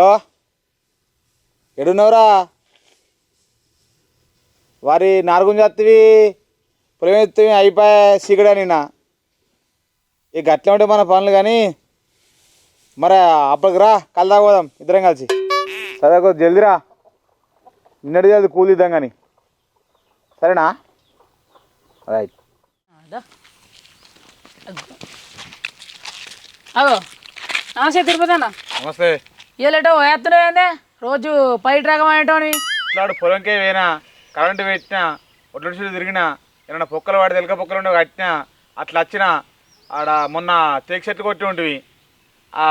Hello? ఎడున్నవరా? వారి నారుగుంజ వత్తివి పొలం ఎత్తివి అయిపోయా సీకడా నిన్న. ఇక గట్లే ఉంటే మన పనులు కానీ మరి అప్పటికి రా కల్ తాగోదాం ఇద్దరం కలిసి. సరే కొద్ది జల్దీ రా నిన్నటిది అది కూల్ ఇద్దాం కానీ సరేనా? రైట్. అగో. నమస్తే తిరుపతి అన్న నమస్తే. ఇయ్యలేటో వేస్తున్నావు రోజు పైట రకం అనేటోని ఇట్లాడు పొలంకే పోయినా కరెంటు పెట్టినా ఒడ్ల చుట్టూ తిరిగినా ఏమన్నా పొక్కలు వాడి తెలక పొక్కలు ఉండే కట్టినా అట్లా వచ్చినా ఆడ మొన్న తేక్ చెట్లు కొట్టి ఉంటివి. ఆ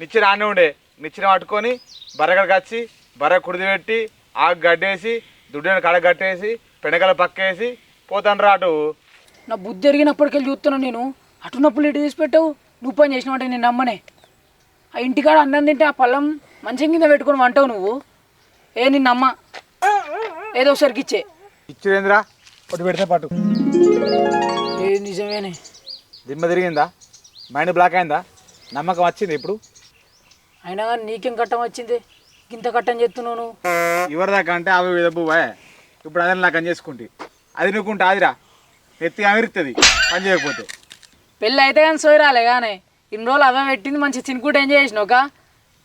నిచ్చిన ఆనే ఉండే నిచ్చిన పట్టుకొని బర్రెగడికి వచ్చి బర్రె కుడిది పెట్టి ఆకు గడ్డేసి దుడ్డిని కడ కట్టేసి పెండకల పక్కేసి పోతాను రా అటు. నా బుద్ధి ఎరిగినప్పటికెళ్ళి చూస్తున్నాను నేను. అటున్నప్పుడు ఇటు తీసి పెట్టావు. నువ్వు పని చేసినావంటే నేను నమ్మనే. ఆ ఇంటికాడ అన్నం తింటే ఆ పళ్ళం మంచం కింద పెట్టుకొని వంటావు నువ్వు. ఏ నిన్న నమ్మ ఏదో ఒకసారికి ఇచ్చే. ఇచ్చిరేంద్రా ఒకటి పెడితే పట్టు. ఏ నిజమేనే? దిమ్మ తిరిగిందా? మైండ్ బ్లాక్ అయిందా? నమ్మకం వచ్చింది ఇప్పుడు? అయినా కానీ నీకేం కట్టం వచ్చింది? ఇంత కట్టం చెప్తున్నావు నువ్వు. ఎవరిదాకా అంటే అవి విదబ్బువే ఇప్పుడు అదే నాకు చేసుకుంటే. అది నువ్వుకుంటే ఆదిరా. ఎత్తి అమిరుతుంది పని చేయకపోతే. పెళ్ళి అయితే కానీ సోయరాలే కానీ. ఇన్ని రోజులు అవే పెట్టింది మంచి తినుకుంటూ ఎంజాయ్ చేసినావు ఒక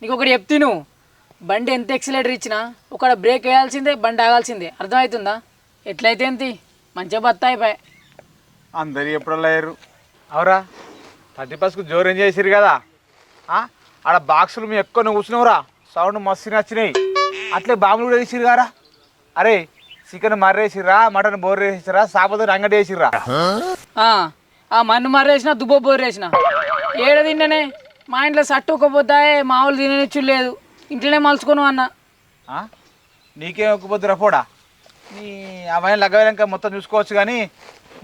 నీకు ఒకటి చెప్తే నువ్వు. బండి ఎంత ఎక్సిలేటర్ ఇచ్చినా ఒక బ్రేక్ వేయాల్సిందే బండి ఆగాల్సిందే. అర్థమవుతుందా? ఎట్లయితే ఏంటి మంచిగా బత్త అందరు ఎప్పుడల్లా అయ్యారు? అవరా థర్టీ ఫస్ట్కు జోరు ఎంజాయ్ చేసిరు కదా? ఆడ బాక్సులు మేము ఎక్కువ కూర్చున్నావురా. సౌండ్ మస్తు నచ్చినాయి. అట్లే బాంబులు కూడా వేసిరు కారా? అరే చికెన్ మర్రేసిర్రా మటన్ బోర్ వేసిరా సాపద అంగడి ఆ మన్ను మర్రేసిన దుబ్బ బోరేసిన ఏడ తిన్ననే మా ఇంట్లో సట్టు ఒక్కపోతాయి మామూలు తిననిచ్చు లేదు. ఇంట్లోనే మలుచుకోను అన్న? నీకేం ఒక్కపోతురా పోడా? నీ అవన్నీ లగ్గవేనాక మొత్తం చూసుకోవచ్చు కానీ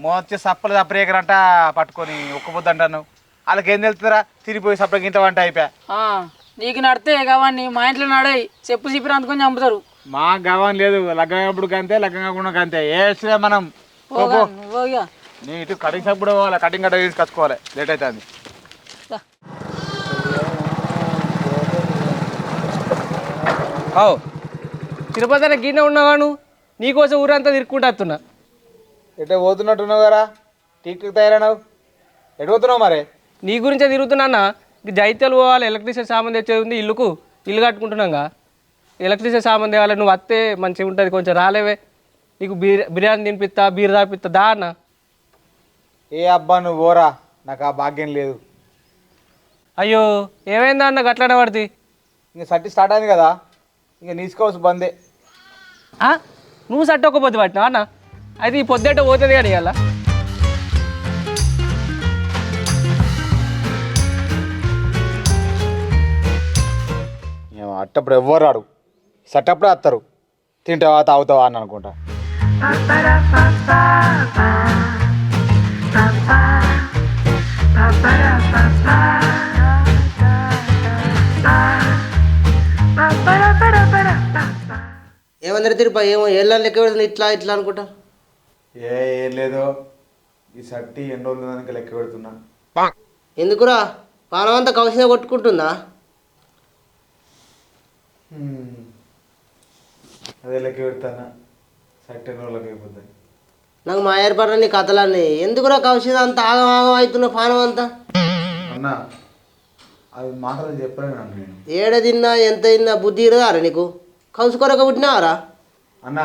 మొత్తం సప్పలు సప్పరేకరంట పట్టుకొని ఒక్కపోద్దు అంటాను వాళ్ళకి ఏం తెలుస్తుందిరా? తిరిగిపోయి సప్పలకి ఇంత వంట అయిపోయా. నీకు నడితే కావని మా ఇంట్లో నడాయి చెప్పు చిప్పి అందుకొని చంపుతారు. మా గవం లేదు లగ్గప్పుడు కంతే లగ్గం కాకుండా కంతే ఏడ్చినా మనం. నీ ఇటు కటింగ్ షాప్ కూడా పోవాలి? కటింగ్ కట్ట తీసుకొచ్చుకోవాలి. లేట్ అవుతుంది. అవు తిరుపతి గిన్నె ఉన్నావా నువ్వు? నీకోసం ఊరంతా తిరుక్కుంటూ వస్తున్నా. ఎటే పోతున్నట్టున్నావు కదా? టీక్ తయారైనావు? ఎటు పోతున్నావు మరి? నీ గురించే తిరుగుతున్నా జైత్యాలు పోవాలి ఎలక్ట్రిసిటీ సామాన్ తెచ్చేది ఉంది ఇల్లుకు ఇల్లు కట్టుకుంటున్నాగా. ఎలక్ట్రిసిటీ సామాన్ తేవాలి నువ్వు వస్తే మంచిగా ఉంటుంది కొంచెం రాలేవే. నీకు బిర్యా బిర్యానీ తినిపిస్తా బీర్ తాపిస్తా దా అన్న. ఏ అబ్బా నువ్వు పోరా. నాకు ఆ భాగ్యం లేదు. అయ్యో ఏమైందా అన్న గట్లనే పడుతుంది ఇంక సట్టి స్టార్ట్ అయింది కదా ఇంక తీసుకోవచ్చు బందే. నువ్వు సట్టకపోతే పట్టినా అన్న? అయితే ఈ పొద్దుట పోతుంది కానీ ఇవాళ ఏమో అట్టప్పుడు ఎవ్వరు రాడు. సట్టప్పుడే వస్తారు తింటావా తాగుతావా అని అనుకుంటా. ఏమందరు తిరుప? ఏమో ఏళ్ళ లెక్క పెడుతుంది ఇట్లా ఇట్లా అనుకుంటా. ఏ ఏం లేదో. ఈ సట్టి ఎన్ని రోజులు దానికి లెక్క పెడుతున్నా. ఎందుకురా? పానమంతా కౌశిగా కొట్టుకుంటుందా? అదే లెక్క పెడతానా. సట్టి ఎన్ని రోజులకి అయిపోతాయి. నాకు మా ఏర్పాటు నీ కథలన్నీ. ఎందుకురా కౌశిక అంత ఆగం ఆగం అవుతున్నా పానం అంతా? అన్న అవి మాటలు చెప్పలేను నేను. ఏడ తిన్నా ఎంత తిన్నా బుద్ధి ఇరదారా నీకు? కౌసు కొరక పుట్టినావారా? అన్న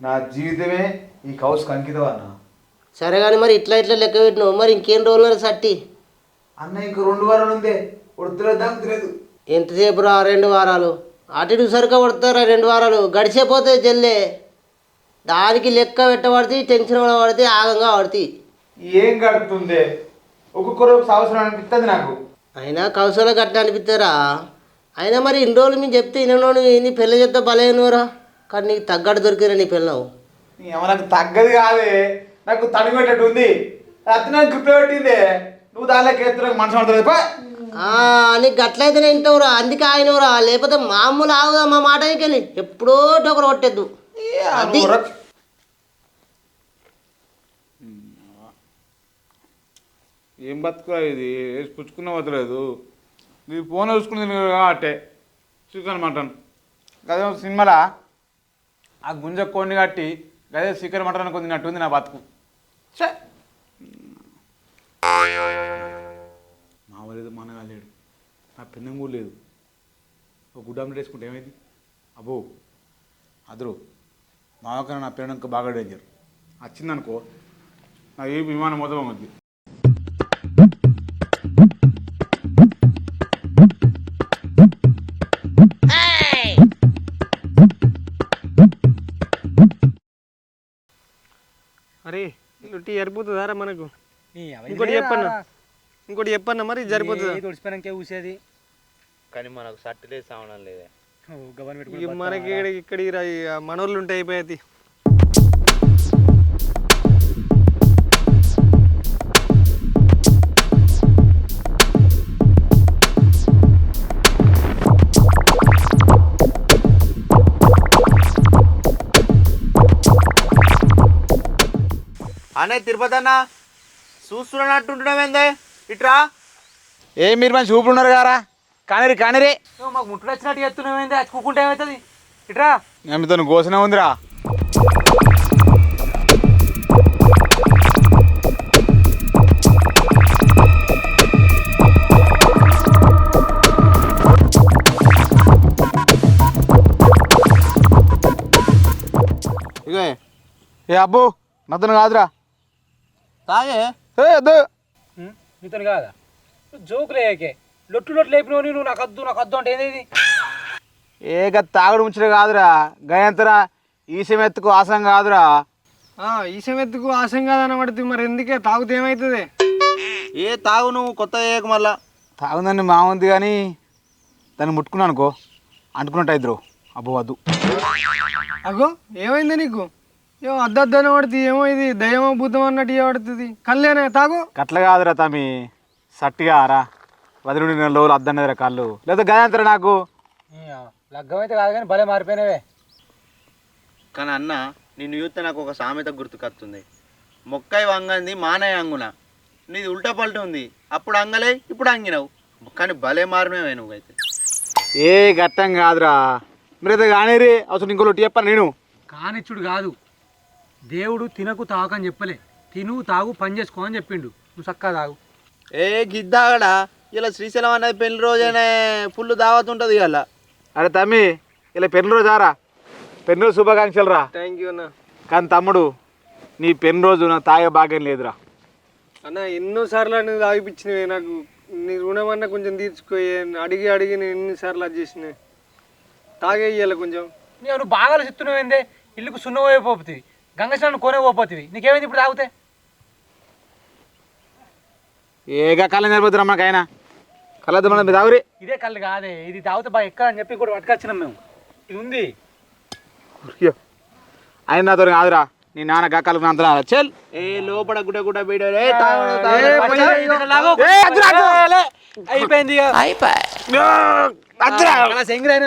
నా జీవితమే ఈ కౌసుకు అంకితం అన్న. సరే కానీ మరి ఇట్లా ఇట్లా లెక్క పెట్టినావు మరి ఇంకేం రోజులు సట్టి. అన్న ఇంక రెండు వారాలు ఉందే ఉడతలేదు దాకుతలేదు ఎంతసేపు రా రెండు వారాలు? అటు ఇటు సరిగ్గా కొడతారా రెండు వారాలు? గడిచిపోతే జల్లే. దానికి లెక్క పెట్టబడితే టెన్షన్ పడితే ఆగంగా పడితే ఏం గడుపుతుందే? ఒక్కొక్కరు ఒక సంవత్సరం అనిపిస్తుంది నాకు. అయినా కౌశల గట్ట అనిపిస్తారా అయినా మరి ఇన్ని రోజులు మేము చెప్తే ఇన్నోడు నీ పెళ్ళి చెప్తే బలైనవరా కానీ నీకు తగ్గట్టు దొరికిరా నీ పిల్లవు నాకు తగ్గది కాదే. నాకు తడి పెట్టట్టు ఉంది. అతను నాకు గ్రిప్ పెట్టిందే. నువ్వు దానిలోకి ఎత్తులకు మనసు పడుతుంది. నీకు గట్లయితేనే వింటావురా. అందుకే ఆయనవురా లేకపోతే మామూలు ఆగుదా మా మాట ఎప్పుడో ఒకరు కొట్టేద్దు. ఏం బతుకురా ఇది? వేసి పుచ్చుకున్న వదలేదు నీ ఫోన్ చూసుకుని అట్టే. Chicken mutton. గదే సినిమాలా? ఆ గుంజ కొన్ని కట్టి గదే చికెన్ మటన్ అనుకుని తిన్నట్టుంది నా బతుకు. ఛే! మా వాళ్ళు లేడు. నా పిన్నం కూడా లేదు. ఒక గుడ్ ఆమ్లెట్ వేసుకుంటే ఏమైంది? అబ్బో! అదరు మావకన్నా నా పెన్నం బాగా డేంజర్ వచ్చిందనుకో నా ఏ విమానం మొత్తం అరే టీ సరిపోతుందారా మనకు? ఇంకోటి చెప్పన్నా. ఇంకోటి చెప్పన్నా మరి సరిపోతుందా? తుడిచిపోయినాకే ఊసేది. కానీ మనకు సావడం లేదే. గవర్నమెంట్ ఇక మనకి ఇక్కడ మనోళ్ళు ఉంటే అయిపోయేది. అనే తిరుపతి అన్న చూస్తున్నట్టుంటున్నావేందే ఇట్రా? ఏ మీరు మంచి ఊపిరి ఉన్నారు కారా కానిరి. కానిరి మాకు ముట్టుడు వచ్చినట్టు చెప్తున్నావు అది కూకుంటే ఏమవుతుంది? ఇట్రా? నేను మీతో గోసనే ఉందిరా. ఏ అబ్బు నతను కాదురా. తాగే? ఏ అద్దు నీతో కాదా? జోకులు లొట్టు లొట్టు లేపినవు నువ్వు నాకు వద్దు నాకు వద్దు అంటే ఏది ఏక తాగుడు ముచ్చట కాదురా. గయంతరా ఈసం ఎత్తుకు ఆసం కాదురా. ఈ సమయత్తుకు ఆశం కాదని పడుతుంది మరి ఎందుకే? తాగితే ఏమవుతుంది ఏ తాగు నువ్వు కొత్త ఏక మళ్ళా. తాగుందని మా ఉంది కానీ దాన్ని ముట్టుకున్నాను అనుకో. అంటుకున్నట్టు ఇద్దరు అబ్బో వద్దు అగో ఏమైంది నీకు? ఏమో అద్దద్దన పడుతుంది ఏమో ఇది దయ్యమో భూతం అన్నట్టు ఏ పడుతుంది. కళ్ళేనే తాగు. గట్ల కాదురా తమి. సట్టిగా రా. వదిలి నెల రోజులు అద్దన్నదిరా కళ్ళు. లేదా గయంతరా నాకు? లగ్గం అయితే కాదు కానీ భలే మారిపోయినవే. కానీ అన్న నిన్ను చూస్తే నాకు ఒక సామెత గుర్తుకొస్తుంది. మొక్కై వంగంది మానయ్య అంగున. నీది ఉల్టా పల్ట ఉంది. అప్పుడు అంగలే ఇప్పుడు అంగినావు. కానీ భలే మారినవే నువ్వైతే. ఏ గట్టం కాదురా. మీరైతే కానీరి అసలు ఇంకో లొట్టి చెప్పాను నేను. కానిచ్చుడు కాదు. దేవుడు తినకు తాగని చెప్పలే. తిను తాగు పని చేసుకో అని చెప్పిండు. నువ్వు చక్కగా తాగు. ఏ గిద్దాగడా ఇలా శ్రీశైలం అనేది పెళ్ళి రోజైనా ఫుల్ దావత్ ఉంటుంది ఇవాళ. అరే తమ్మి ఇలా పెళ్ళి రోజు ఆరా? పెళ్ళి రోజు శుభాకాంక్షలు రా. థ్యాంక్ యూ అన్న. కానీ తమ్ముడు నీ పెళ్ళి రోజు నాకు తాగే భాగ్యం లేదురా. అన్న ఎన్నో సార్లు అనేది తాగిపించినవి నాకు. నీ రుణం అన్న కొంచెం తీర్చుకోయి అడిగి అడిగి నేను ఎన్నిసార్లు అది చేసినవి తాగేయాలి కొంచెం. నేను నువ్వు బాగా చెప్తున్నావు ఏందే ఇల్లుకు సున్న పోయిపోతుంది గంగ స్నానం కొనే పోతుంది నీకేమైంది ఇప్పుడు తాగితే? ఏగా కళ్ళ నిలబోతురా మనకైనా కళ్ళద్దు మనం తాగురి. ఇదే కళ్ళు కాదే ఇది తాగితే బాగా ఎక్కడ అని చెప్పి కూడా పట్టుకొచ్చినాం మేము. ఇది ఉంది. ఆయన నాతో కాదురా నీ నాన్న గక్కలకు అంత చెల్. ఏ లోపల గుడ్డ గుడ్డ బీడ. అయిపోయింది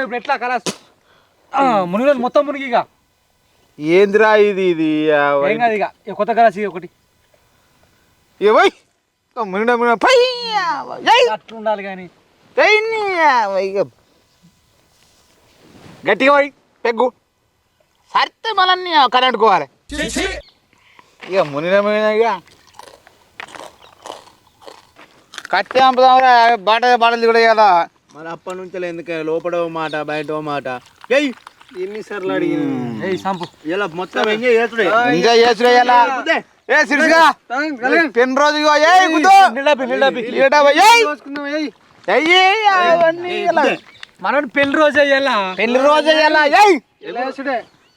ఇప్పుడు ఎట్లా కలాస్ మునిగి మొత్తం మునిగి ఇక ఏందిరా ఇది ఇది? ఏం కాదు ఇక. కొత్త కలాస్ ఇక ఒకటి. ఏ పోయ్. ఓ, మునిగిన మునిగిన పై. ఏయ్. అట్లా ఉండాలి కానీ. గట్టిగా పోయి పెగ్గు. సరితే మనల్ని కరెంటుకోవాలి ఇక మునిగిన మునిగిన ఇక కట్టి పంపుదాంరా బాట బాటలు కూడా ఇవ్వాలా మరి అప్పటి నుంచి ఎందుకు లోపల ఓ మాట బయట ఓ మాట. ఏయ్! ఎన్నిసార్లు అడిగిన ఏయ్ సంపు. ఇలా మొత్తం ఎంజాయ్ చేసుడే ఎంజాయ్ చేసుడు ఇయ్యాలా. ఏ సిరిసిగా? పెన్ రోజు. మనోడు పెళ్ళి రోజు అయ్యాలా పెళ్ళి రోజు ఇయ్యాలా, ఏయ్.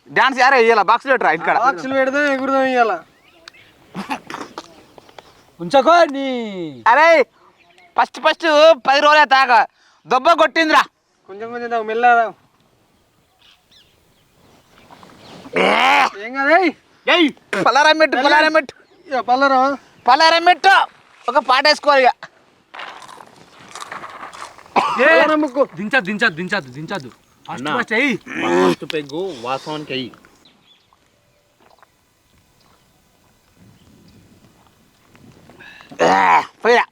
డాన్స్ యారే ఇయ్యాల? బాక్స్ లెటరా ఇంటికాడ? బాక్సులు పెడదాం ఎగురుదాం ఇవాళ ఉంచకో నీ. అరే ఫస్ట్ ఫస్ట్ పది రోజులే తాగ. దొబ్బ కొట్టిందిరా. కొంచెం కొంచెం తాగు మెల్లగా తాగు. ఏం కాదే ఏయ్ పలారం పెట్టు పలారం పెట్టు. పల్లరా? పలారం పెట్టు. ఒక పాట వేసుకోవాలి ఇక ముక్కు దించద్దు దించద్దు దించద్దు దించద్దు. ఫస్ట్ అన్నా. ఫస్ట్ అయ్యి ఫస్ట్ పెగ్గు వాస్తవానికి అయ్యి పోయిరా.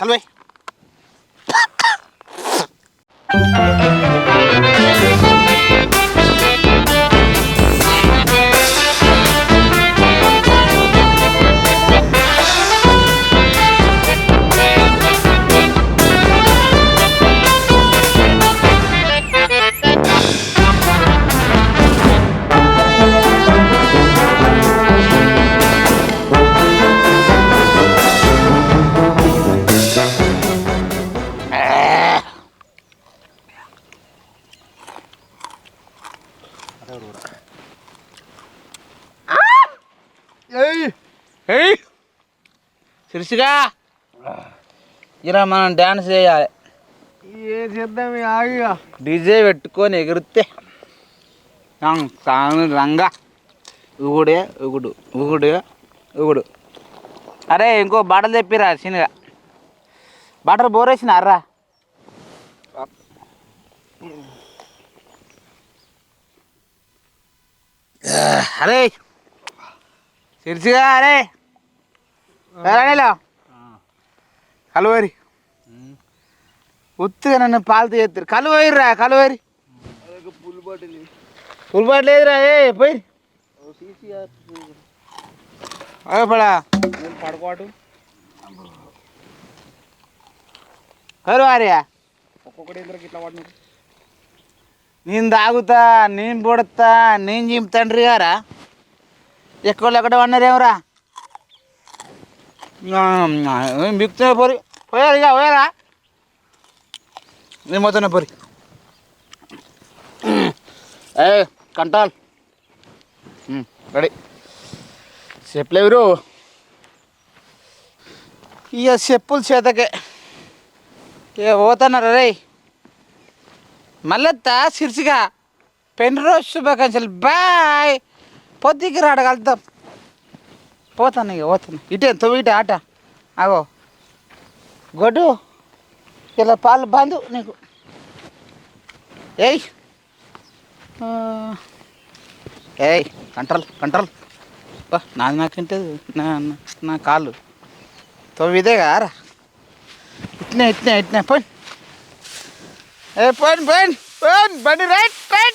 కలవై. ఏయ్! శిర్షిగా ఇలా మనం డ్యాన్స్ చేయాలి. ఏ చేద్దాం ఆగిగా డీజే పెట్టుకొని ఎగిరితే. తాను రంగా. ఊగుడే ఊగుడు ఊగుడు ఊగుడు అరే ఇంకో బట్టలు తెప్పిరా చిన్నగా. బట్టలు బోరేసినారా అరే. శిర్షిగా అరే కలువరి. ఉత్తుగా నన్ను పాలతో చేస్తారు కలువరిరా కలువరి. పులిపాటు బాటిల్ లేదురా ఏ పోయి. పడా. పడపాటు కలువారియా ఒక్కొక్కటి ఇద్దరికి ఇట్లా పడినారు నేను తాగుతా నేను పొడతా నేను చింపుతండ్రి గారా? ఎక్కువ ఎక్కడ పడినారేమరా? బిక్తున్నా పోరి? పోయారు ఇక పోయారా నేను పోతున్నా పోరి. ఏ కంటాల్. రెడీ. చెప్పులేవురు ఇక చెప్పులు చేతకే. ఇక పోతున్నారు రే మళ్ళొత్తా సిరిసిగా. పెన్రోజు శుభాకాంక్షలు. బాయ్. పొద్దుకి రాడ కలుద్దాం. పోతాను ఇక పోతాను. ఇటే తొమ్మిది ఆట? అగో. గొడ్డు. ఇలా పాలు బంధు నీకు. ఏయ్. ఏయ్ కంట్రోల్ కంట్రోల్. బా నాది నాకంటే నా నా- కాళ్ళు. తొవ్విదే కారా ఇట్నే ఇట్నే ఇట్నే పోయి. ఏ పోయిన పోయిన పోయిన బండి రైట్ రైట్